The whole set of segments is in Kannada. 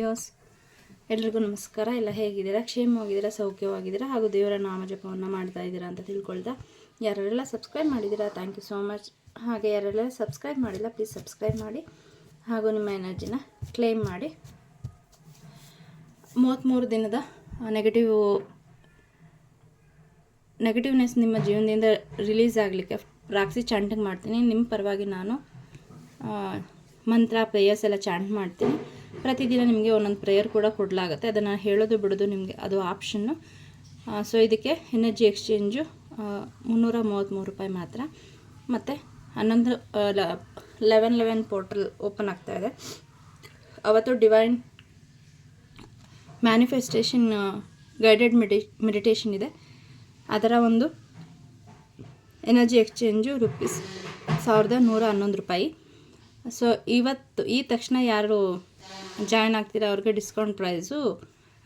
ವ್ಯೂಸ್ ಎಲ್ರಿಗೂ ನಮಸ್ಕಾರ. ಎಲ್ಲ ಹೇಗಿದ್ದೀರಾ? ಕ್ಷೇಮವಾಗಿದ್ದೀರಾ? ಸೌಖ್ಯವಾಗಿದ್ದೀರಾ? ಹಾಗೂ ದೇವರ ನಾಮಜಪವನ್ನು ಮಾಡ್ತಾ ಇದ್ದೀರಾ ಅಂತ ತಿಳ್ಕೊಳ್ತಾ ಯಾರೆಲ್ಲ ಸಬ್ಸ್ಕ್ರೈಬ್ ಮಾಡಿದ್ದೀರಾ? ಥ್ಯಾಂಕ್ ಯು ಸೋ ಮಚ್ ಹಾಗೆ ಯಾರೆಲ್ಲ ಸಬ್ಸ್ಕ್ರೈಬ್ ಮಾಡಿಲ್ಲ ಪ್ಲೀಸ್ ಸಬ್ಸ್ಕ್ರೈಬ್ ಮಾಡಿ. ಹಾಗೂ ನಿಮ್ಮ ಎನರ್ಜಿನ ಕ್ಲೇಮ್ ಮಾಡಿ. ಮೂವತ್ತ್ಮೂರು ದಿನದ ನೆಗೆಟಿವ್ ನೆಗೆಟಿವ್ನೆಸ್ ನಿಮ್ಮ ಜೀವನದಿಂದ ರಿಲೀಸ್ ಆಗಲಿಕ್ಕೆ ರಾಕ್ಸಿ ಚಾಂಟಿಂಗ್ ಮಾಡ್ತೀನಿ. ನಿಮ್ಮ ಪರವಾಗಿ ನಾನು ಮಂತ್ರ ಪ್ರೇಯರ್ಸ್ ಎಲ್ಲ ಚಾಂಟ್ ಮಾಡ್ತೀನಿ. ಪ್ರತಿದಿನ ನಿಮಗೆ ಒಂದೊಂದು ಪ್ರೇಯರ್ ಕೂಡ ಕೊಡಲಾಗುತ್ತೆ. ಅದನ್ನು ಹೇಳೋದು ಬಿಡೋದು ನಿಮಗೆ ಅದು ಆಪ್ಷನ್ನು ಸೊ ಇದಕ್ಕೆ ಎನರ್ಜಿ ಎಕ್ಸ್ಚೇಂಜು ಮುನ್ನೂರ ಮೂವತ್ತ್ಮೂರು ರೂಪಾಯಿ ಮಾತ್ರ. ಮತ್ತು ಹನ್ನೊಂದು ಲೆವೆನ್ ಲೆವೆನ್ ಪೋರ್ಟಲ್ ಓಪನ್ ಆಗ್ತಾ ಇದೆ. ಅವತ್ತು divine manifestation guided medi meditation ಇದೆ. ಅದರ ಒಂದು ಎನರ್ಜಿ ಎಕ್ಸ್ಚೇಂಜು ರುಪೀಸ್ ಸಾವಿರದ ನೂರ ಹನ್ನೊಂದು ರೂಪಾಯಿ. ಸೊ ಇವತ್ತು ಈ ತಕ್ಷಣ ಯಾರು ಜಾಯ್ನ್ ಆಗ್ತೀರಾ ಅವ್ರಿಗೆ ಡಿಸ್ಕೌಂಟ್ ಪ್ರೈಸು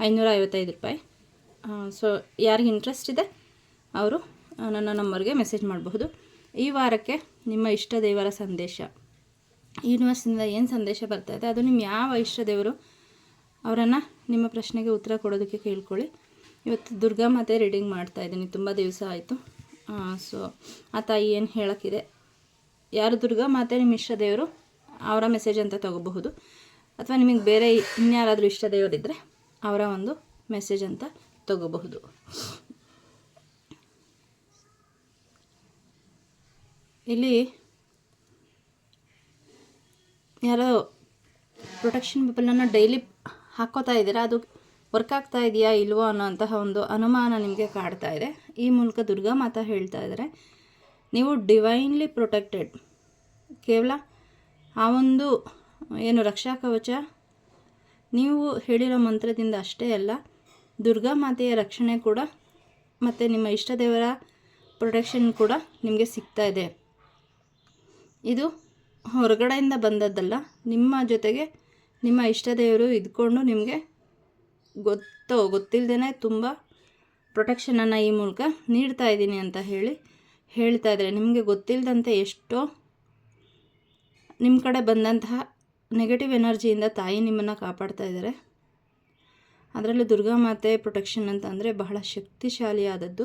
ಐನೂರ ಐವತ್ತೈದು ರೂಪಾಯಿ ಸೊ ಯಾರಿಗೆ ಇಂಟ್ರೆಸ್ಟ್ ಇದೆ, ಅವರು ನನ್ನ ನಂಬರ್ಗೆ ಮೆಸೇಜ್ ಮಾಡಬಹುದು. ಈ ವಾರಕ್ಕೆ ನಿಮ್ಮ ಇಷ್ಟ ದೇವರ ಸಂದೇಶ. ಯೂನಿವರ್ಸಿಂದ ಏನು ಸಂದೇಶ ಬರ್ತಾ ಇದೆ, ಅದು ನಿಮ್ಮ ಯಾವ ಇಷ್ಟ ದೇವರು, ಅವರನ್ನು ನಿಮ್ಮ ಪ್ರಶ್ನೆಗೆ ಉತ್ತರ ಕೊಡೋದಕ್ಕೆ ಕೇಳ್ಕೊಳ್ಳಿ. ಇವತ್ತು ದುರ್ಗಾ ಮಾತೆ ರೀಡಿಂಗ್ ಮಾಡ್ತಾ ಇದ್ದೀನಿ, ತುಂಬ ದಿವಸ ಆಯಿತು. ಸೊ ಆ ತಾಯಿ ಏನು ಹೇಳೋಕ್ಕಿದೆ? ಯಾರು ದುರ್ಗಾ ಮಾತೆ, ನಿಮ್ಮ ಇಷ್ಟ ದೇವರು, ಅವರ ಮೆಸೇಜ್ ಅಂತ ತಗೋಬಹುದು. ಅಥವಾ ನಿಮಗೆ ಬೇರೆ ಇನ್ಯಾರಾದರೂ ಇಷ್ಟ ದೇವರಿದ್ದರೆ ಅವರ ಒಂದು ಮೆಸೇಜ್ ಅಂತ ತಗೋಬಹುದು. ಇಲ್ಲಿ ಯಾರೋ ಪ್ರೊಟೆಕ್ಷನ್ ಪೇಪರ್ನ ಡೈಲಿ ಹಾಕೋತಾ ಇದ್ದೀರಾ? ಅದು ವರ್ಕ್ ಆಗ್ತಾ ಇದೆಯಾ ಇಲ್ವೋ ಅನ್ನೋಂತಹ ಒಂದು ಅನುಮಾನ ನಿಮಗೆ ಕಾಡ್ತಾ ಇದೆ. ಈ ಮೂಲಕ ದುರ್ಗಾ ಮಾತಾ ಹೇಳ್ತಾ ಇದ್ದಾರೆ, ನೀವು ಡಿವೈನ್ಲಿ ಪ್ರೊಟೆಕ್ಟೆಡ್ ಕೇವಲ ಆ ಒಂದು ಏನು ರಕ್ಷಾ ಕವಚ? ನೀವು ಹೇಳಿರೋ ಮಂತ್ರದಿಂದ ಅಷ್ಟೇ ಅಲ್ಲ, ದುರ್ಗಾ ಮಾತೆಯ ರಕ್ಷಣೆ ಕೂಡ ಮತ್ತು ನಿಮ್ಮ ಇಷ್ಟ ದೇವರ ಪ್ರೊಟೆಕ್ಷನ್ ಕೂಡ ನಿಮಗೆ ಸಿಗ್ತಾ ಇದೆ. ಇದು ಹೊರಗಡೆಯಿಂದ ಬಂದದ್ದಲ್ಲ, ನಿಮ್ಮ ಜೊತೆಗೆ ನಿಮ್ಮ ಇಷ್ಟ ದೇವರು ಇದ್ಕೊಂಡು ನಿಮಗೆ ಗೊತ್ತೋ ಗೊತ್ತಿಲ್ಲದೇ ತುಂಬ ಪ್ರೊಟೆಕ್ಷನನ್ನು ಈ ಮೂಲಕ ನೀಡ್ತಾ ಇದ್ದೀನಿ ಅಂತ ಹೇಳಿ ಹೇಳ್ತಾ ಇದ್ದಾರೆ. ನಿಮಗೆ ಗೊತ್ತಿಲ್ಲದಂತೆ ಎಷ್ಟೋ ನಿಮ್ಮ ಕಡೆ ಬಂದಂತಹ ನೆಗೆಟಿವ್ ಎನರ್ಜಿಯಿಂದ ತಾಯಿ ನಿಮ್ಮನ್ನು ಕಾಪಾಡ್ತಾ ಇದ್ದಾರೆ. ಅದರಲ್ಲೂ ದುರ್ಗಾ ಮಾತೆ ಪ್ರೊಟೆಕ್ಷನ್ ಅಂತ ಅಂದರೆ ಬಹಳ ಶಕ್ತಿಶಾಲಿಯಾದದ್ದು.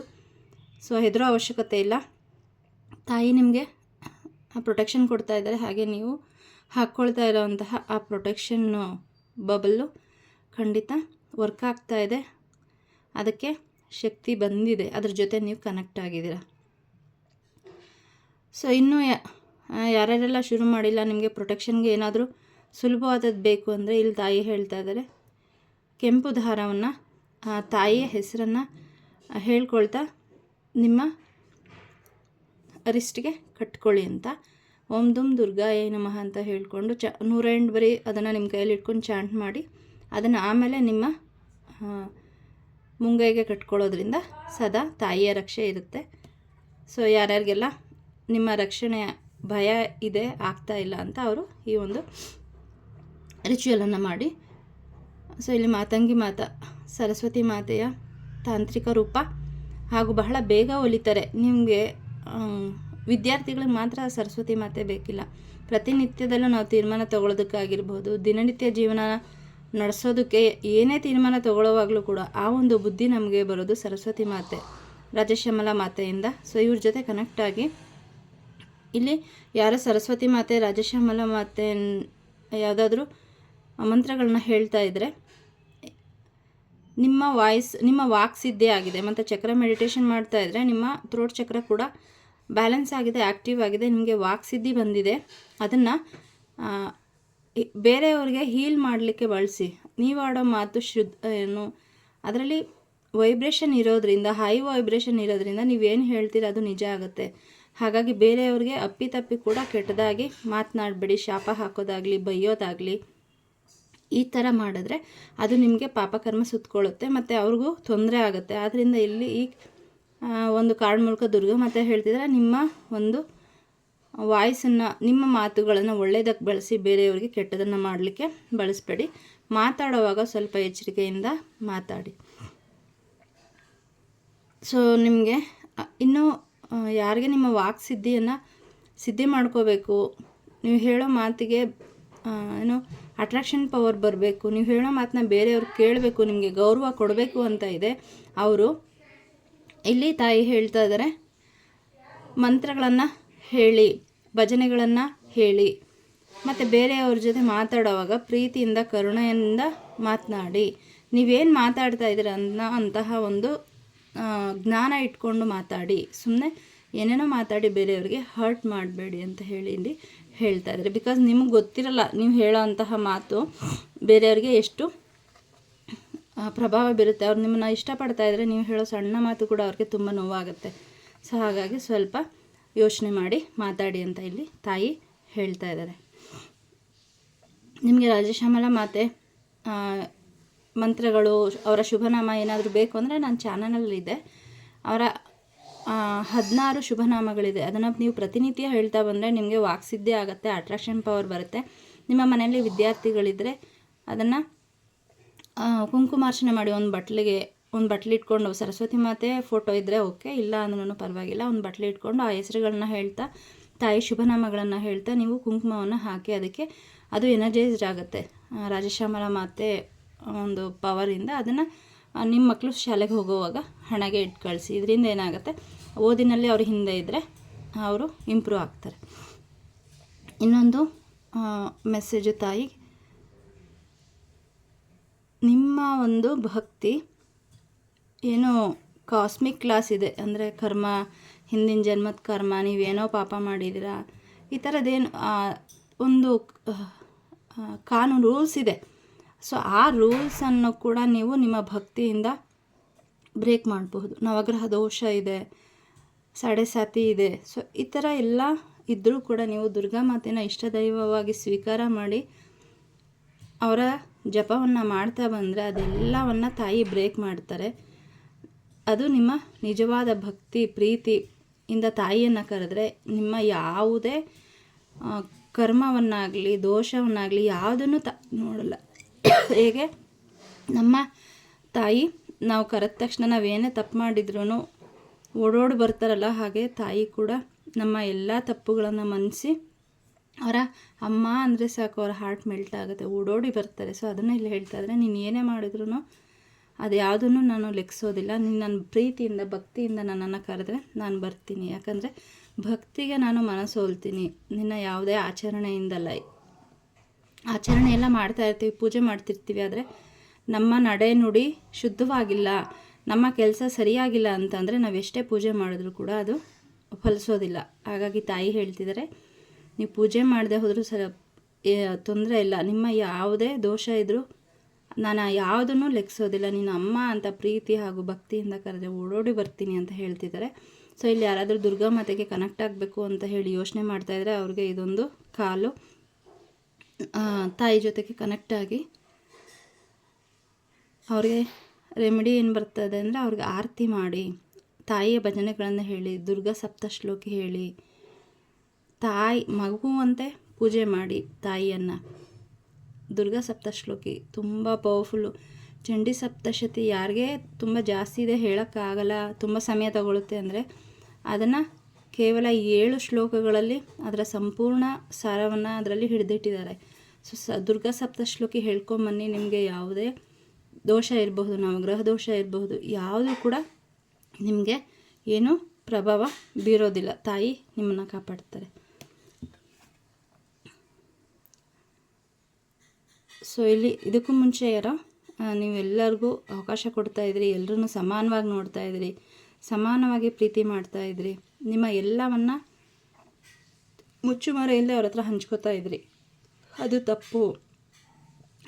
ಸೊ ಹೆದರೋ ಅವಶ್ಯಕತೆ ಇಲ್ಲ. ತಾಯಿ ನಿಮಗೆ ಆ ಪ್ರೊಟೆಕ್ಷನ್ ಕೊಡ್ತಾ ಇದ್ದಾರೆ. ಹಾಗೆ ನೀವು ಹಾಕ್ಕೊಳ್ತಾ ಇರೋವಂತಹ ಆ ಪ್ರೊಟೆಕ್ಷನ್ನು ಬಬಲ್ಲು ಖಂಡಿತ ವರ್ಕ್ ಆಗ್ತಾ ಇದೆ. ಅದಕ್ಕೆ ಶಕ್ತಿ ಬಂದಿದೆ. ಅದ್ರ ಜೊತೆ ನೀವು ಕನೆಕ್ಟ್ ಆಗಿದ್ದೀರ. ಸೊ ಇನ್ನೂ ಯಾರ್ಯಾರೆಲ್ಲ ಶುರು ಮಾಡಿಲ್ಲ, ನಿಮಗೆ ಪ್ರೊಟೆಕ್ಷನ್ಗೆ ಏನಾದರೂ ಸುಲಭವಾದದ್ದು ಬೇಕು ಅಂದರೆ ಇಲ್ಲಿ ತಾಯಿ ಹೇಳ್ತಾ ಇದ್ದಾರೆ. ಕೆಂಪು ದಾರವನ್ನು ತಾಯಿಯ ಹೆಸರನ್ನು ಹೇಳ್ಕೊಳ್ತಾ ನಿಮ್ಮ ಅರಿಸ್ಟ್ಗೆ ಕಟ್ಕೊಳ್ಳಿ ಅಂತ. ಓಂ ದುಮ್ ದುರ್ಗಾಯ ನಮಃ ಅಂತ ಹೇಳಿಕೊಂಡು ಚ, ನೂರ ಎಂಟು ಬರೀ ಅದನ್ನು ನಿಮ್ಮ ಕೈಯಲ್ಲಿ ಇಟ್ಕೊಂಡು ಚಾಂಟ್ ಮಾಡಿ, ಅದನ್ನು ಆಮೇಲೆ ನಿಮ್ಮ ಮುಂಗೈಗೆ ಕಟ್ಕೊಳ್ಳೋದ್ರಿಂದ ಸದಾ ತಾಯಿಯ ರಕ್ಷೆ ಇರುತ್ತೆ. ಸೊ, ಯಾರ್ಯಾರಿಗೆಲ್ಲ ನಿಮ್ಮ ರಕ್ಷಣೆ ಭಯ ಇದೆ, ಆಗ್ತಾ ಇಲ್ಲ ಅಂತ ಅವರು ಈ ಒಂದು ರಿಚುವಲನ್ನು ಮಾಡಿ. ಸೊ, ಇಲ್ಲಿ ಮಾತಂಗಿ ಮಾತಾ, ಸರಸ್ವತಿ ಮಾತೆಯ ತಾಂತ್ರಿಕ ರೂಪ ಹಾಗೂ ಬಹಳ ಬೇಗ ಒಲಿತಾರೆ. ನಿಮಗೆ ವಿದ್ಯಾರ್ಥಿಗಳಿಗೆ ಮಾತ್ರ ಸರಸ್ವತಿ ಮಾತೆ ಬೇಕಿಲ್ಲ. ಪ್ರತಿನಿತ್ಯದಲ್ಲೂ ನಾವು ತೀರ್ಮಾನ ತಗೊಳ್ಳೋದಕ್ಕಾಗಿರ್ಬೋದು, ದಿನನಿತ್ಯ ಜೀವನ ನಡೆಸೋದಕ್ಕೆ ಏನೇ ತೀರ್ಮಾನ ತಗೊಳ್ಳೋವಾಗಲೂ ಕೂಡ ಆ ಒಂದು ಬುದ್ಧಿ ನಮಗೆ ಬರೋದು ಸರಸ್ವತಿ ಮಾತೆ ರಾಜಶ್ಯಾಮಲ ಮಾತೆಯಿಂದ. ಸೊ, ಇವ್ರ ಜೊತೆ ಕನೆಕ್ಟ್ ಆಗಿ ಇಲ್ಲಿ ಯಾರೋ ಸರಸ್ವತಿ ಮಾತೆ ರಾಜಶ್ಯಾಮಲ ಮಾತೆ, ಯಾವುದಾದ್ರೂ ಮಂತ್ರಗಳನ್ನ ಹೇಳ್ತಾ ಇದ್ದರೆ ನಿಮ್ಮ ವಾಯ್ಸ್, ನಿಮ್ಮ ವಾಕ್ ಸಿದ್ಧಿ ಆಗಿದೆ. ಮತ್ತು ಚಕ್ರ ಮೆಡಿಟೇಷನ್ ಮಾಡ್ತಾ ಇದ್ದರೆ ನಿಮ್ಮ ಥ್ರೋಟ್ ಚಕ್ರ ಕೂಡ ಬ್ಯಾಲೆನ್ಸ್ ಆಗಿದೆ ಆ್ಯಕ್ಟಿವ್ ಆಗಿದೆ, ನಿಮಗೆ ವಾಕ್ ಸಿದ್ಧಿ ಬಂದಿದೆ. ಅದನ್ನು ಬೇರೆಯವ್ರಿಗೆ ಹೀಲ್ ಮಾಡಲಿಕ್ಕೆ ಬಳಸಿ. ನೀವು ಆಡೋ ಮಾತು ಶುದ್ಧ, ಏನು, ಅದರಲ್ಲಿ ವೈಬ್ರೇಷನ್ ಇರೋದ್ರಿಂದ ಹೈ ವೈಬ್ರೇಷನ್ ಇರೋದ್ರಿಂದ ನೀವೇನು ಹೇಳ್ತೀರ ಅದು ನಿಜ ಆಗುತ್ತೆ. ಹಾಗಾಗಿ ಬೇರೆಯವ್ರಿಗೆ ಅಪ್ಪಿತಪ್ಪಿ ಕೂಡ ಕೆಟ್ಟದಾಗಿ ಮಾತನಾಡಬೇಡಿ. ಶಾಪ ಹಾಕೋದಾಗಲಿ, ಬೈಯೋದಾಗಲಿ ಈ ಥರ ಮಾಡಿದ್ರೆ ಅದು ನಿಮಗೆ ಪಾಪಕರ್ಮ ಸುತ್ತಕೊಳ್ಳುತ್ತೆ ಮತ್ತು ಅವ್ರಿಗೂ ತೊಂದರೆ ಆಗುತ್ತೆ. ಆದ್ದರಿಂದ ಇಲ್ಲಿ ಈ ಒಂದು ಕಾರ್ಡ್ ಮೂಲಕ ದುರ್ಗ ಮಾತೆ ಹೇಳ್ತಿದ್ರೆ ನಿಮ್ಮ ಒಂದು ವಾಯ್ಸನ್ನು, ನಿಮ್ಮ ಮಾತುಗಳನ್ನು ಒಳ್ಳೆಯದಕ್ಕೆ ಬಳಸಿ ಬೇರೆಯವರಿಗೆ ಕೆಟ್ಟದನ್ನು ಮಾಡಲಿಕ್ಕೆ ಬಳಸಬೇಡಿ. ಮಾತಾಡುವಾಗ ಸ್ವಲ್ಪ ಎಚ್ಚರಿಕೆಯಿಂದ ಮಾತಾಡಿ. ಸೊ ನಿಮಗೆ ಇನ್ನೂ ಯಾರಿಗೆ ನಿಮ್ಮ ವಾಕ್ ಸಿದ್ಧಿಯನ್ನು ಸಿದ್ಧಿ ಮಾಡ್ಕೋಬೇಕು, ನೀವು ಹೇಳೋ ಮಾತಿಗೆ ಏನು ಅಟ್ರಾಕ್ಷನ್ ಪವರ್ ಬರಬೇಕು, ನೀವು ಹೇಳೋ ಮಾತನ್ನ ಬೇರೆಯವ್ರು ಕೇಳಬೇಕು, ನಿಮಗೆ ಗೌರವ ಕೊಡಬೇಕು ಅಂತ ಇದೆ. ಅವರು ಇಲ್ಲಿ ತಾಯಿ ಹೇಳ್ತಾ ಇದ್ದಾರೆ, ಮಂತ್ರಗಳನ್ನು ಹೇಳಿ, ಭಜನೆಗಳನ್ನು ಹೇಳಿ. ಮತ್ತು ಬೇರೆಯವ್ರ ಜೊತೆ ಮಾತಾಡೋವಾಗ ಪ್ರೀತಿಯಿಂದ, ಕರುಣೆಯಿಂದ ಮಾತನಾಡಿ. ನೀವೇನು ಮಾತಾಡ್ತಾ ಇದ್ದೀರ ಅನ್ನೋ ಅಂತಹ ಒಂದು ಜ್ಞಾನ ಇಟ್ಕೊಂಡು ಮಾತಾಡಿ. ಸುಮ್ಮನೆ ಏನೇನೋ ಮಾತಾಡಿ ಬೇರೆಯವ್ರಿಗೆ ಹರ್ಟ್ ಮಾಡಬೇಡಿ ಅಂತ ಹೇಳಿ ಇಲ್ಲಿ ಹೇಳ್ತಾ ಇದ್ದಾರೆ. ಬಿಕಾಸ್ ನಿಮಗೆ ಗೊತ್ತಿರಲ್ಲ, ನೀವು ಹೇಳೋ ಅಂತಹ ಮಾತು ಬೇರೆಯವ್ರಿಗೆ ಎಷ್ಟು ಪ್ರಭಾವ ಬೀರುತ್ತೆ. ಅವ್ರು ನಿಮ್ಮನ್ನ ಇಷ್ಟಪಡ್ತಾ ಇದ್ದರೆ ನೀವು ಹೇಳೋ ಸಣ್ಣ ಮಾತು ಕೂಡ ಅವ್ರಿಗೆ ತುಂಬ ನೋವಾಗುತ್ತೆ. ಸೊ ಹಾಗಾಗಿ ಸ್ವಲ್ಪ ಯೋಚನೆ ಮಾಡಿ ಮಾತಾಡಿ ಅಂತ ಇಲ್ಲಿ ತಾಯಿ ಹೇಳ್ತಾ ಇದ್ದಾರೆ. ನಿಮಗೆ ರಾಜಶ್ಯಾಮಲ ಮಾತೆ ಮಂತ್ರಗಳು, ಅವರ ಶುಭನಾಮ ಏನಾದರೂ ಬೇಕು ಅಂದರೆ ನನ್ನ ಚಾನಲಲ್ಲಿದೆ ಅವರ ಹದಿನಾರು ಶುಭನಾಮಗಳಿದೆ. ಅದನ್ನು ನೀವು ಪ್ರತಿನಿತ್ಯ ಹೇಳ್ತಾ ಬಂದರೆ ನಿಮಗೆ ವಾಕ್ಸಿದ್ಧಿ ಆಗುತ್ತೆ ಅಟ್ರಾಕ್ಷನ್ ಪವರ್ ಬರುತ್ತೆ. ನಿಮ್ಮ ಮನೆಯಲ್ಲಿ ವಿದ್ಯಾರ್ಥಿಗಳಿದ್ದರೆ ಅದನ್ನು ಕುಂಕುಮಾರ್ಚನೆ ಮಾಡಿ ಒಂದು ಬಟ್ಲಿಗೆ, ಒಂದು ಬಟ್ಲಿ ಇಟ್ಕೊಂಡು, ಸರಸ್ವತಿ ಮಾತೆ ಫೋಟೋ ಇದ್ದರೆ ಓಕೆ ಇಲ್ಲ ಅಂದ್ರೂ ಪರವಾಗಿಲ್ಲ, ಒಂದು ಬಟ್ಲಿ ಇಟ್ಕೊಂಡು ಆ ಹೆಸರುಗಳನ್ನ ಹೇಳ್ತಾ, ತಾಯಿ ಶುಭನಾಮಗಳನ್ನು ಹೇಳ್ತಾ ನೀವು ಕುಂಕುಮವನ್ನು ಹಾಕಿ ಅದಕ್ಕೆ ಅದು ಎನರ್ಜೈಸ್ಡ್ ಆಗುತ್ತೆ. ರಾಜಶ್ಯಾಮಲ ಮಾತೆ ಒಂದು ಪವರಿಂದ ಅದನ್ನು ನಿಮ್ಮ ಮಕ್ಕಳು ಶಾಲೆಗೆ ಹೋಗುವಾಗ ಹಣಗೆ ಇಟ್ಟು ಕಳಿಸಿ, ಇದರಿಂದ ಏನಾಗುತ್ತೆ? ಓದಿನಲ್ಲಿ ಅವರು ಹಿಂದೆ ಇದ್ದರೆ ಅವರು ಇಂಪ್ರೂವ್ ಆಗ್ತಾರೆ. ಇನ್ನೊಂದು ಮೆಸೇಜು ತಾಯಿ, ನಿಮ್ಮ ಒಂದು ಭಕ್ತಿ ಏನೋ ಕಾಸ್ಮಿಕ್ ಕ್ಲಾಸ್ ಇದೆ. ಅಂದರೆ ಕರ್ಮ, ಹಿಂದಿನ ಜನ್ಮದ ಕರ್ಮ, ನೀವೇನೋ ಪಾಪ ಮಾಡಿದ್ದೀರಾ? ಈ ಥರದ್ದೇನು ಒಂದು ಕಾನೂನು ರೂಲ್ಸ್ ಇದೆ. ಸೊ ಆ ರೂಲ್ಸನ್ನು ಕೂಡ ನೀವು ನಿಮ್ಮ ಭಕ್ತಿಯಿಂದ ಬ್ರೇಕ್ ಮಾಡಬಹುದು. ನವಗ್ರಹ ದೋಷ ಇದೆ. ಸಾಡೆ ಸಾತಿ ಇದೆ. ಸೊ, ಈ ಥರ ಎಲ್ಲ ಇದ್ದರೂ ಕೂಡ ನೀವು ದುರ್ಗಾ ಮಾತೆನ ಇಷ್ಟದೈವವಾಗಿ ಸ್ವೀಕಾರ ಮಾಡಿ ಅವರ ಜಪವನ್ನು ಮಾಡ್ತಾ ಬಂದರೆ ಅದೆಲ್ಲವನ್ನು ತಾಯಿ ಬ್ರೇಕ್ ಮಾಡ್ತಾರೆ. ಅದು ನಿಮ್ಮ ನಿಜವಾದ ಭಕ್ತಿ, ಪ್ರೀತಿ ಇಂದ ತಾಯಿಯನ್ನು ಕರೆದ್ರೆ ನಿಮ್ಮ ಯಾವುದೇ ಕರ್ಮವನ್ನಾಗಲಿ, ದೋಷವನ್ನಾಗಲಿ ಯಾವುದನ್ನು ತ, ನೋಡಲ್ಲ. ಹೇಗೆ ನಮ್ಮ ತಾಯಿ ನಾವು ಕರೆದ ತಕ್ಷಣ ನಾವೇನೇ ತಪ್ಪು ಮಾಡಿದ್ರೂ ಓಡೋಡಿ ಬರ್ತಾರಲ್ಲ, ಹಾಗೆ ತಾಯಿ ಕೂಡ ನಮ್ಮ ಎಲ್ಲ ತಪ್ಪುಗಳನ್ನು ಮನಸಿ ಅವರ ಅಮ್ಮ ಅಂದರೆ ಸಾಕು ಅವರ ಹಾರ್ಟ್ ಮೆಲ್ಟ್ ಆಗುತ್ತೆ, ಓಡೋಡಿ ಬರ್ತಾರೆ. ಸೊ ಅದನ್ನು ಇಲ್ಲಿ ಹೇಳ್ತಾ ಇದ್ರೆ. ನೀನು ಏನೇ ಮಾಡಿದ್ರು ಅದು ಯಾವುದನ್ನು ನಾನು ಲೆಕ್ಸೋದಿಲ್ಲ. ನೀನು ನನ್ನ ಪ್ರೀತಿಯಿಂದ, ಭಕ್ತಿಯಿಂದ ನನ್ನನ್ನು ಕರೆದ್ರೆ ನಾನು ಬರ್ತೀನಿ. ಯಾಕಂದರೆ ಭಕ್ತಿಗೆ ನಾನು ಮನಸೋಲ್ತೀನಿ ನಿನ್ನ ಯಾವುದೇ ಆಚರಣೆಯಿಂದಲ್ಲ. ಆಚರಣೆ ಎಲ್ಲ ಮಾಡ್ತಾ ಇರ್ತೀವಿ, ಪೂಜೆ ಮಾಡ್ತಿರ್ತೀವಿ, ಆದರೆ ನಮ್ಮ ನಡೆ ನುಡಿ ಶುದ್ಧವಾಗಿಲ್ಲ. ನಮ್ಮ ಕೆಲಸ ಸರಿಯಾಗಿಲ್ಲ ಅಂತಂದರೆ ನಾವು ಎಷ್ಟೇ ಪೂಜೆ ಮಾಡಿದ್ರೂ ಕೂಡ ಅದು ಫಲಿಸೋದಿಲ್ಲ. ಹಾಗಾಗಿ ತಾಯಿ ಹೇಳ್ತಿದ್ದಾರೆ ನೀವು ಪೂಜೆ ಮಾಡದೆ ಹೋದರೂ ಸರ ತೊಂದರೆ ಇಲ್ಲ. ನಿಮ್ಮ ಯಾವುದೇ ದೋಷ ಇದ್ದರೂ ನಾನು ಯಾವುದನ್ನು ಲೆಕ್ಕಿಸೋದಿಲ್ಲ ನೀನು ಅಮ್ಮ ಅಂತ ಪ್ರೀತಿ ಹಾಗೂ ಭಕ್ತಿಯಿಂದ ಕರೆದ್ರೆ ಓಡೋಡಿ ಬರ್ತೀನಿ ಅಂತ ಹೇಳ್ತಿದ್ದಾರೆ ಸೊ ಇಲ್ಲಿ ಯಾರಾದರೂ ದುರ್ಗಾ ಮಾತೆಗೆ ಕನೆಕ್ಟ್ ಆಗಬೇಕು ಅಂತ ಹೇಳಿ ಯೋಚನೆ ಮಾಡ್ತಾ ಇದ್ರೆ ಅವ್ರಿಗೆ ಇದೊಂದು ಕಾಲು. ತಾಯಿ ಜೊತೆಗೆ ಕನೆಕ್ಟ್ ಆಗಿ ಅವ್ರಿಗೆ ರೆಮಿಡಿ ಏನು ಬರ್ತದೆ ಅಂದರೆ ಅವ್ರಿಗೆ ಆರತಿ ಮಾಡಿ, ತಾಯಿಯ ಭಜನೆಗಳನ್ನು ಹೇಳಿ, ದುರ್ಗಾ ಸಪ್ತಶ್ಲೋಕಿ ಹೇಳಿ, ತಾಯಿ ಮಗುವಂತೆ ಪೂಜೆ ಮಾಡಿ ತಾಯಿಯನ್ನು. ದುರ್ಗಾ ಸಪ್ತಶ್ಲೋಕಿ ತುಂಬ ಪವರ್ಫುಲ್ಲು ಚಂಡಿ ಸಪ್ತಶತಿ ಯಾರಿಗೆ ತುಂಬ ಜಾಸ್ತಿ ಇದೆ ಹೇಳೋಕ್ಕಾಗಲ್ಲ ತುಂಬ ಸಮಯ ತಗೊಳುತ್ತೆ ಅಂದರೆ ಅದನ್ನು ಕೇವಲ ಏಳು ಶ್ಲೋಕಗಳಲ್ಲಿ ಅದರ ಸಂಪೂರ್ಣ ಸಾರವನ್ನು ಅದರಲ್ಲಿ ಹಿಡಿದಿಟ್ಟಿದ್ದಾರೆ. ಸೊ ಸ ದುರ್ಗಾ ಸಪ್ತಶ್ಲೋಕಿ ಹೇಳ್ಕೊಂಬನ್ನಿ ನಿಮಗೆ ಯಾವುದೇ ದೋಷ ಇರಬಹುದು, ನವಗ್ರಹ ದೋಷ ಇರಬಹುದು, ಯಾವುದೂ ಕೂಡ ನಿಮಗೆ ಏನು ಪ್ರಭಾವ ಬೀರೋದಿಲ್ಲ. ತಾಯಿ ನಿಮ್ಮನ್ನು ಕಾಪಾಡ್ತಾರೆ. ಸೊ ಇಲ್ಲಿ ಇದಕ್ಕೂ ಮುಂಚೆ ಯಾರೋ ನೀವೆಲ್ಲರಿಗೂ ಅವಕಾಶ ಕೊಡ್ತಾ ಇದ್ರಿ ಎಲ್ಲರೂ ಸಮಾನವಾಗಿ ನೋಡ್ತಾ ಇದ್ರಿ, ಸಮಾನವಾಗಿ ಪ್ರೀತಿ ಮಾಡ್ತಾ ಇದ್ರಿ, ನಿಮ್ಮ ಎಲ್ಲವನ್ನು ಮುಚ್ಚುಮರೆಯಿಂದ ಅವ್ರ ಹತ್ರ ಹಂಚ್ಕೋತಾ ಇದ್ರಿ. ಅದು ತಪ್ಪು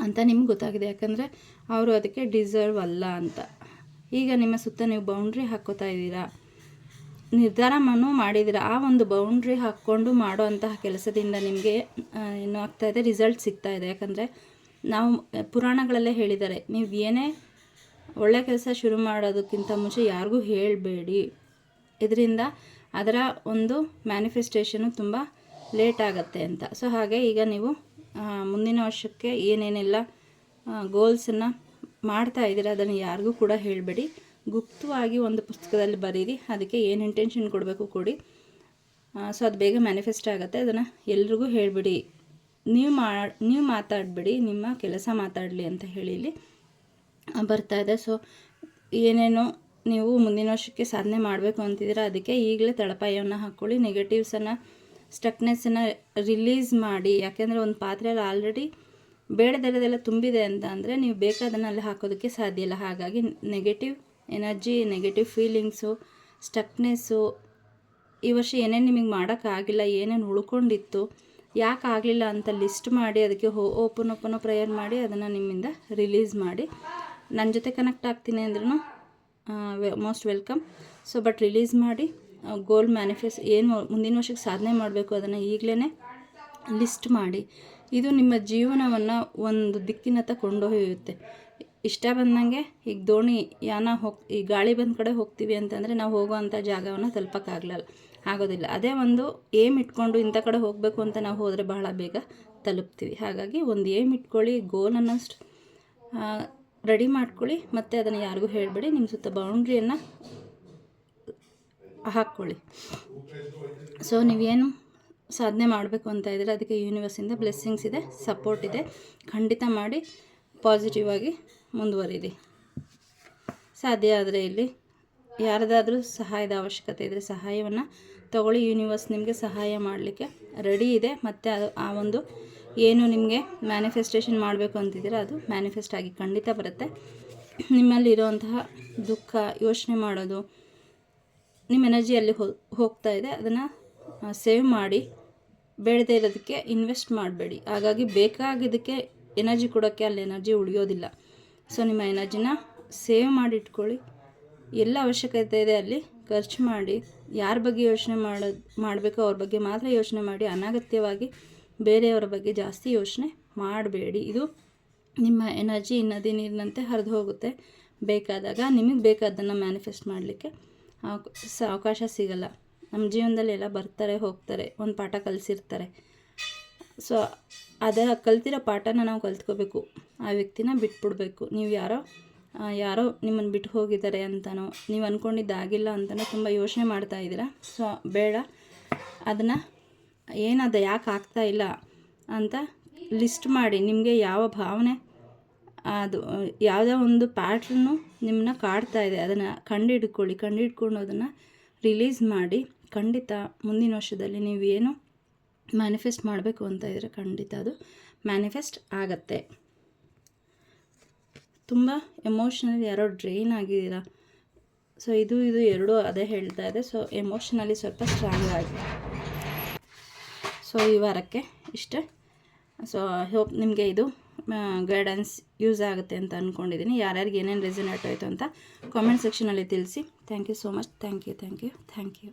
ಅಂತ ನಿಮ್ಗೆ ಗೊತ್ತಾಗಿದೆ. ಯಾಕಂದರೆ ಅವರು ಅದಕ್ಕೆ ಡಿಸರ್ವ್ ಅಲ್ಲ ಅಂತ. ಈಗ ನಿಮ್ಮ ಸುತ್ತ ನೀವು ಬೌಂಡ್ರಿ ಹಾಕ್ಕೋತಾ ಇದ್ದೀರಾ? ನಿರ್ಧಾರವನ್ನು ಮಾಡಿದ್ದೀರಾ? ಆ ಒಂದು ಬೌಂಡ್ರಿ ಹಾಕ್ಕೊಂಡು ಮಾಡೋ ಅಂತಹ ಕೆಲಸದಿಂದ ನಿಮಗೆ ಏನು ಆಗ್ತಾ ಇದೆ ರಿಸಲ್ಟ್ ಸಿಗ್ತಾ ಇದೆ. ಯಾಕಂದರೆ ನಾವು ಪುರಾಣಗಳಲ್ಲೇ ಹೇಳಿದ್ದಾರೆ, ನೀವು ಏನೇ ಒಳ್ಳೆ ಕೆಲಸ ಶುರು ಮಾಡೋದಕ್ಕಿಂತ ಮುಂಚೆ ಯಾರಿಗೂ ಹೇಳಬೇಡಿ. ಇದರಿಂದ ಅದರ ಒಂದು ಮ್ಯಾನಿಫೆಸ್ಟೇಷನು ತುಂಬ ಲೇಟ್ ಆಗುತ್ತೆ ಅಂತ. ಸೊ ಹಾಗೆ ಈಗ ನೀವು ಮುಂದಿನ ವರ್ಷಕ್ಕೆ ಏನೇನೆಲ್ಲ ಗೋಲ್ಸನ್ನು ಮಾಡ್ತಾ ಇದ್ದೀರ, ಅದನ್ನು ಯಾರಿಗೂ ಕೂಡ ಹೇಳಬೇಡಿ. ಗುಪ್ತವಾಗಿ ಒಂದು ಪುಸ್ತಕದಲ್ಲಿ ಬರೀರಿ, ಅದಕ್ಕೆ ಏನು ಇಂಟೆನ್ಷನ್ ಕೊಡಬೇಕು ಕೊಡಿ. ಸೊ ಅದು ಬೇಗ ಮ್ಯಾನಿಫೆಸ್ಟ್ ಆಗುತ್ತೆ, ಅದನ್ನು ಎಲ್ರಿಗೂ ಹೇಳಿಬಿಡಿ. ನೀವು ಮಾ, ನೀವು ಮಾತಾಡಬೇಡಿ, ನಿಮ್ಮ ಕೆಲಸ ಮಾತಾಡಲಿ ಅಂತ ಹೇಳಿ ಬರ್ತಾ ಇದೆ. ಸೊ ಏನೇನೋ ನೀವು ಮುಂದಿನ ವರ್ಷಕ್ಕೆ ಸಾಧನೆ ಮಾಡಬೇಕು ಅಂತಿದ್ದೀರ, ಅದಕ್ಕೆ ಈಗಲೇ ತಳಪಾಯವನ್ನು ಹಾಕ್ಕೊಳ್ಳಿ. ನೆಗೆಟಿವ್ಸನ್ನು ಸ್ಟಕ್ನೆಸ್ಸನ್ನು ರಿಲೀಸ್ ಮಾಡಿ. ಯಾಕೆಂದರೆ ಒಂದು ಪಾತ್ರೆಯಲ್ಲಿ ಆಲ್ರೆಡಿ ಬೇಡದೆಲ್ಲದೆಲ್ಲ ತುಂಬಿದೆ ಅಂತ ಅಂದರೆ ನೀವು ಬೇಕಾದನ್ನು ಅಲ್ಲಿ ಹಾಕೋದಕ್ಕೆ ಸಾಧ್ಯ ಇಲ್ಲ. ಹಾಗಾಗಿ negative energy negative feelings stuckness ಈ ವರ್ಷ ಏನೇನು ನಿಮಗೆ ಮಾಡೋಕ್ಕಾಗಿಲ್ಲ ಏನೇನು ಉಳ್ಕೊಂಡಿತ್ತು, ಯಾಕೆ ಆಗಲಿಲ್ಲ ಅಂತ ಲಿಸ್ಟ್ ಮಾಡಿ, ಅದಕ್ಕೆ ಹೋ ಓಪನ್ ಓಪನ್ ಪ್ರೇಯರ್ ಮಾಡಿ, ಅದನ್ನು ನಿಮ್ಮಿಂದ ರಿಲೀಸ್ ಮಾಡಿ. ನನ್ನ ಜೊತೆ ಕನೆಕ್ಟ್ ಆಗ್ತೀನಿ ಅಂದ್ರೂ most welcome so but release ಮಾಡಿ ಗೋಲ್ ಮ್ಯಾನಿಫೆಸ್ಟ್ ಏನು ಮುಂದಿನ ವರ್ಷಕ್ಕೆ ಸಾಧನೆ ಮಾಡಬೇಕು ಅದನ್ನು ಈಗಲೇ ಲಿಸ್ಟ್ ಮಾಡಿ. ಇದು ನಿಮ್ಮ ಜೀವನವನ್ನು ಒಂದು ದಿಕ್ಕಿನತ್ತ ಕೊಂಡೊಯ್ಯುತ್ತೆ. ಇಷ್ಟ ಬಂದಂಗೆ ಈಗ ದೋಣಿ ಯಾನ ಹೋಗ್, ಈ ಗಾಳಿ ಬಂದ ಕಡೆ ಹೋಗ್ತೀವಿ ಅಂತಂದರೆ ನಾವು ಹೋಗುವಂಥ ಜಾಗವನ್ನು ತಲುಪಕ್ಕಾಗಲ್ಲ ಆಗೋದಿಲ್ಲ. ಅದೇ ಒಂದು ಏಮ್ ಇಟ್ಕೊಂಡು ಇಂಥ ಕಡೆ ಹೋಗಬೇಕು ಅಂತ ನಾವು ಹೋದರೆ ಬಹಳ ಬೇಗ ತಲುಪ್ತೀವಿ. ಹಾಗಾಗಿ ಒಂದು ಏಮ್ ಇಟ್ಕೊಳ್ಳಿ ಗೋಲನ್ನು ರೆಡಿ ಮಾಡ್ಕೊಳ್ಳಿ. ಮತ್ತು ಅದನ್ನು ಯಾರಿಗೂ ಹೇಳಬೇಡಿ. ನಿಮ್ಮ ಸುತ್ತ ಬೌಂಡ್ರಿಯನ್ನು ಹಾಕ್ಕೊಳ್ಳಿ ಸೊ ನೀವೇನು? ಸಾಧನೆ ಮಾಡಬೇಕು ಅಂತ ಇದ್ದರೆ ಅದಕ್ಕೆ ಯೂನಿವರ್ಸಿಂದ ಬ್ಲೆಸ್ಸಿಂಗ್ಸ್ ಇದೆ ಸಪೋರ್ಟ್ ಇದೆ. ಖಂಡಿತ ಮಾಡಿ ಪಾಸಿಟಿವ್ ಆಗಿ ಮುಂದುವರಿರಿ. ಸಾಧ್ಯ ಆದರೆ ಇಲ್ಲಿ ಯಾರದಾದರೂ ಸಹಾಯದ ಅವಶ್ಯಕತೆ ಇದ್ದರೆ ಸಹಾಯವನ್ನು ತಗೊಳ್ಳಿ. ಯೂನಿವರ್ಸ್ ನಿಮಗೆ ಸಹಾಯ ಮಾಡಲಿಕ್ಕೆ ರೆಡಿ ಇದೆ. ಮತ್ತು ಅದು ಆ ಒಂದು ಏನು ನಿಮಗೆ ಮ್ಯಾನಿಫೆಸ್ಟೇಷನ್ ಮಾಡಬೇಕು ಅಂತಿದ್ದೀರ ಅದು ಮ್ಯಾನಿಫೆಸ್ಟ್ ಆಗಿ ಖಂಡಿತ ಬರುತ್ತೆ. ನಿಮ್ಮಲ್ಲಿರುವಂತಹ ದುಃಖ, ಯೋಚನೆ ಮಾಡೋದು, ನಿಮ್ಮ ಎನರ್ಜಿ ಅಲ್ಲಿ ಹೋಗ್ತಾ ಇದೆ. ಅದನ್ನು ಸೇವ್ ಮಾಡಿ. ಬೇಡದೇ ಇರೋದಕ್ಕೆ ಇನ್ವೆಸ್ಟ್ ಮಾಡಬೇಡಿ. ಹಾಗಾಗಿ ಬೇಕಾಗಿದ್ದಕ್ಕೆ ಎನರ್ಜಿ ಕೊಡೋಕ್ಕೆ ಅಲ್ಲಿ ಎನರ್ಜಿ ಉಳಿಯೋದಿಲ್ಲ. ಸೊ ನಿಮ್ಮ ಎನರ್ಜಿನ ಸೇವ್ ಮಾಡಿ ಇಟ್ಕೊಳ್ಳಿ. ಎಲ್ಲ ಅವಶ್ಯಕತೆ ಇದೆ ಅಲ್ಲಿ. ಖರ್ಚು ಮಾಡಿ. ಯಾರ ಬಗ್ಗೆ ಯೋಚನೆ ಮಾಡೋದು ಮಾಡಬೇಕೋ ಅವ್ರ ಬಗ್ಗೆ ಮಾತ್ರ ಯೋಚನೆ ಮಾಡಿ. ಅನಗತ್ಯವಾಗಿ ಬೇರೆಯವರ ಬಗ್ಗೆ ಜಾಸ್ತಿ ಯೋಚನೆ ಮಾಡಬೇಡಿ. ಇದು ನಿಮ್ಮ ಎನರ್ಜಿ ನದಿ ನೀರಿನಂತೆ ಹರಿದು ಹೋಗುತ್ತೆ. ಬೇಕಾದಾಗ ನಿಮಗೆ ಬೇಕಾದ್ದನ್ನು ಮ್ಯಾನಿಫೆಸ್ಟ್ ಮಾಡಲಿಕ್ಕೆ ಅವಕಾಶ ಸಿಗಲ್ಲ. ನಮ್ಮ ಜೀವನದಲ್ಲಿ ಎಲ್ಲ ಬರ್ತಾರೆ, ಹೋಗ್ತಾರೆ, ಒಂದು ಪಾಠ ಕಲಿಸಿರ್ತಾರೆ. ಸೊ ಅದರ ಕಲ್ತಿರೋ ಪಾಠನ ನಾವು ಕಲ್ತ್ಕೋಬೇಕು. ಆ ವ್ಯಕ್ತಿನ ಬಿಟ್ಬಿಡ್ಬೇಕು. ನೀವು ಯಾರೋ ಯಾರೋ ನಿಮ್ಮನ್ನು ಬಿಟ್ಟು ಹೋಗಿದ್ದಾರೆ ಅಂತನೋ, ನೀವು ಅಂದ್ಕೊಂಡಿದ್ದಾಗಿಲ್ಲ ಅಂತನೋ ತುಂಬ ಯೋಚನೆ ಮಾಡ್ತಾ ಇದ್ದೀರಾ. ಸೊ ಬೇಡ. ಅದನ್ನು ಏನದು ಯಾಕೆ ಆಗ್ತಾ ಇಲ್ಲ ಅಂತ ಲಿಸ್ಟ್ ಮಾಡಿ. ನಿಮಗೆ ಯಾವ ಭಾವನೆ, ಅದು, ಯಾವುದೋ ಒಂದು ಪ್ಯಾಟ್ರನ್ನು ನಿಮ್ಮನ್ನ ಕಾಡ್ತಾ ಇದೆ. ಅದನ್ನು ಕಂಡುಹಿಡ್ಕೊಳ್ಳಿ ಕಂಡುಹಿಡ್ಕೊಂಡು ಅದನ್ನು ರಿಲೀಸ್ ಮಾಡಿ. ಖಂಡಿತ ಮುಂದಿನ ವರ್ಷದಲ್ಲಿ ನೀವು ಏನು ಮ್ಯಾನಿಫೆಸ್ಟ್ ಮಾಡಬೇಕು ಅಂತ ಇದ್ದರೆ ಖಂಡಿತ ಅದು ಮ್ಯಾನಿಫೆಸ್ಟ್ ಆಗತ್ತೆ. ತುಂಬ ಎಮೋಷ್ನಲಿ ಯಾರೋ ಡ್ರೈನ್ ಆಗಿದ್ದೀರಾ. ಸೊ ಇದು ಇದು ಎರಡೂ ಅದೇ ಹೇಳ್ತಾ ಇದೆ. ಸೊ ಎಮೋಷ್ನಲಿ ಸ್ವಲ್ಪ ಸ್ಟ್ರಾಂಗ್ ಆಗಿ. ಸೊ ಈ ವಾರಕ್ಕೆ ಇಷ್ಟೇ. ಸೊ ಹೋಪ್ ನಿಮಗೆ ಇದು ಗೈಡೆನ್ಸ್ ಯೂಸ್ ಆಗುತ್ತೆ ಅಂತ ಅಂದ್ಕೊಂಡಿದ್ದೀನಿ ಯಾರ್ಯಾರಿಗೆ ಏನೇನು ರೆಸನೇಟ್ ಆಯಿತು ಅಂತ ಕಾಮೆಂಟ್ ಸೆಕ್ಷನಲ್ಲಿ ತಿಳಿಸಿ. Thank you so much thank you thank you thank you